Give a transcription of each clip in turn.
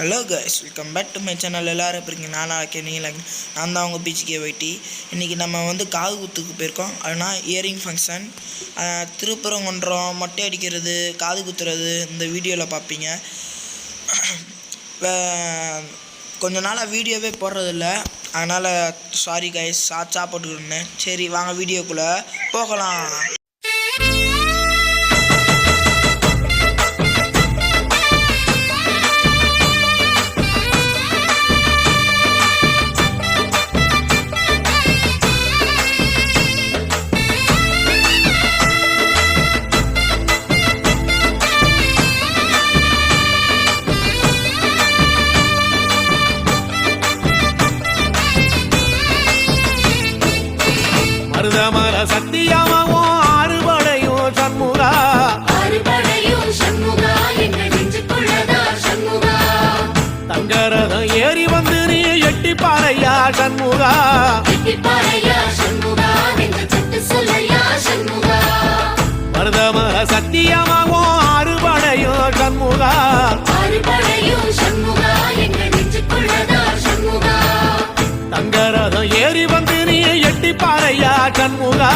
Hello guys welcome back to my channel எல்லோரும் இருப்பீங்க நானா இருக்கேன் நீங்கள் நான் தான் உங்கள் பீச்சுக்கே வைட்டி இன்றைக்கி நம்ம வந்து காது குத்துக்கு போயிருக்கோம் ஆனால் இயரிங் ஃபங்க்ஷன் திருப்பரங்குன்றம் மொட்டை அடிக்கிறது காது குத்துறது இந்த வீடியோவில் பார்ப்பீங்க கொஞ்ச நாளாக வீடியோவே போடுறதில்ல. அதனால் சாரி கைஸ் சாச்சா போட்டுக்கிட்டேன் சரி வாங்க வீடியோக்குள்ளே போகலாம். சண்முகா? அறுபடையும் சண்முகா? எங்கள் நெஞ்சுக்குள்ளதா சண்முகா? தங்கரதம் ஏறி வந்து நீ எட்டி பாறையா சண்முகா?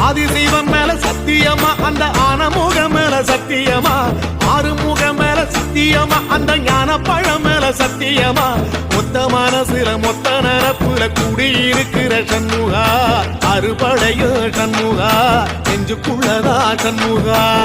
ஆதிசைவம் மேல சத்தியமா அந்த ஆனமுக மேல சத்தியமா? ஆறுமுக மேல சத்தியமா? அந்த ஞான பழமேல சத்தியமா? மொத்த மனசுல மொத்த நரப்புல குடியிருக்கிற சண்முகா. அறுபடையோ சண்முகா. நெஞ்சுக்குள்ளதா சண்முகா.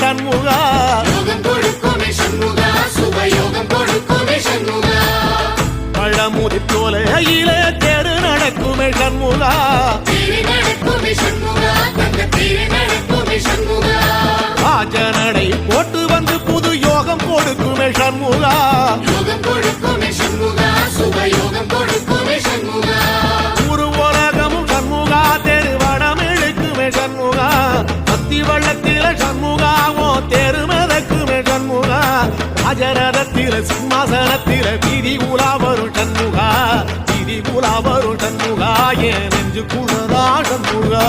சண்முகா பழமுதிர் சோலையில தெரு நடக்குமே சண்முகா சண்முகா. ராஜனடை போட்டு வந்து புது யோகம் கொடுக்குமே சண்முகா. யோகம் கொடுக்குமே சண்முகா திதி உலாவரும் சண்முகா. திதி உலாவரும் சண்முகா. என் நெஞ்சு குளரா சண்முகா.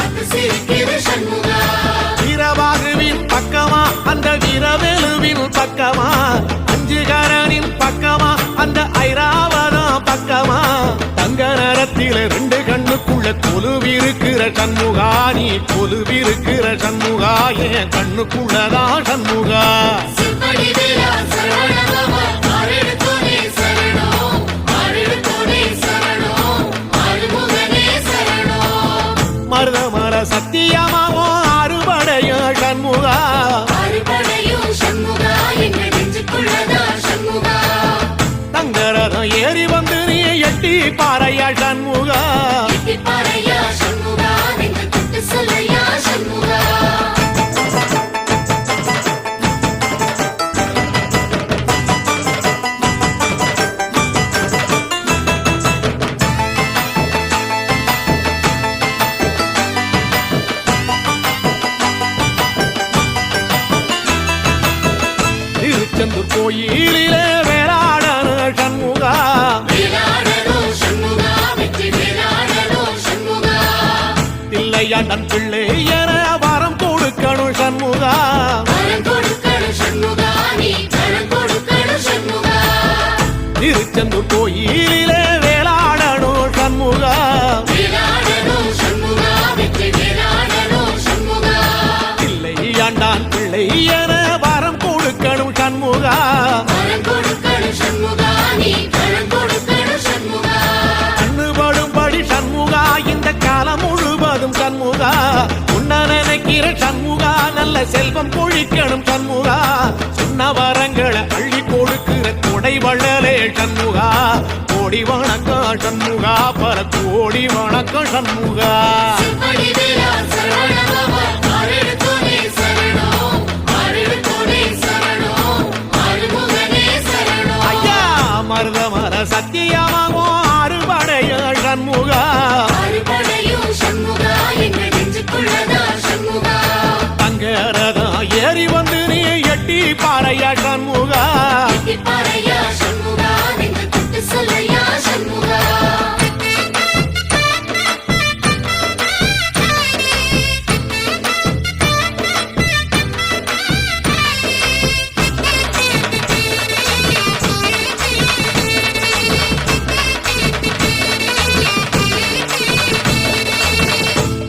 கொலுவிருக்கிற சண்முகா நீ கொலுவிருக்கிற சண்முகா என் கண்ணுக்குள்ளதான் சண்முகா. மருதமர சத்தியமாவோ அறுபடைய சண்முகா. தங்கரதம் ஏறி வந்து நீ எட்டி பாறையா நன் பிள்ளை. சண்முகா நல்ல செல்வம் பொழிக்கணும் சண்முகா. சொன்ன வரங்களை அள்ளி கொடுக்கிற கொடை வள்ளலே சண்முகா. கோடி வணக்கம் சண்முகா பல கோடி வணக்கம் சண்முகா. ஐயா மருதமர சத்தியமாகும் ஆறுபடைய சண்முகா. ஆறுபடையும் சண்முகா எங்க நெஞ்சுக்குள்ளதா பாறையா சண்முகா?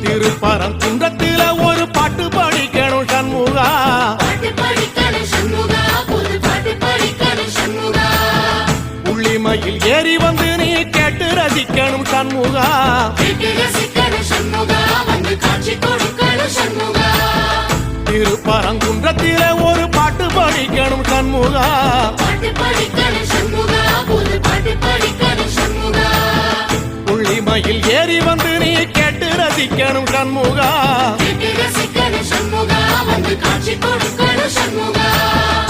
திருப்பரம் குன்றத்தில திருப்பரங்குன்றத்தில ஒரு பாட்டு படிக்கணும் சண்முகா. உள்ளிமையில் ஏறி வந்து நீ கேட்டு ரசிக்கணும் சண்முகா.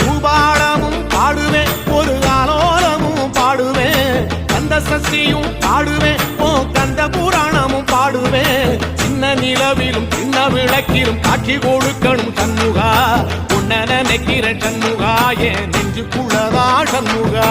பூபாடமும் பாடுவேன் ஒரு ஆலோலமும் பாடுவேன். கந்த சஷ்டியும் பாடுவேன் ஓ கந்த புராணமும் பாடுவேன். சின்ன நிலவிலும் சின்ன காட்சி கொடுக்கணும் சண்முகா. உன்ன நினைக்கிற சண்முகா. என் நெஞ்சுக்குள்ளதா சண்முகா.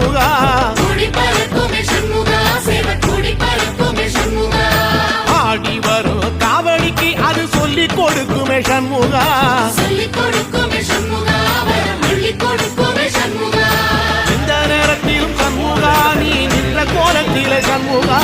சண்முகா. ஆடி வரும் காவடிக்கு அது சொல்லி கொடுக்குமே சண்முகா. இந்த நேரத்திலும் சண்முகா நீ நின்ற கோலத்திலே சண்முகா.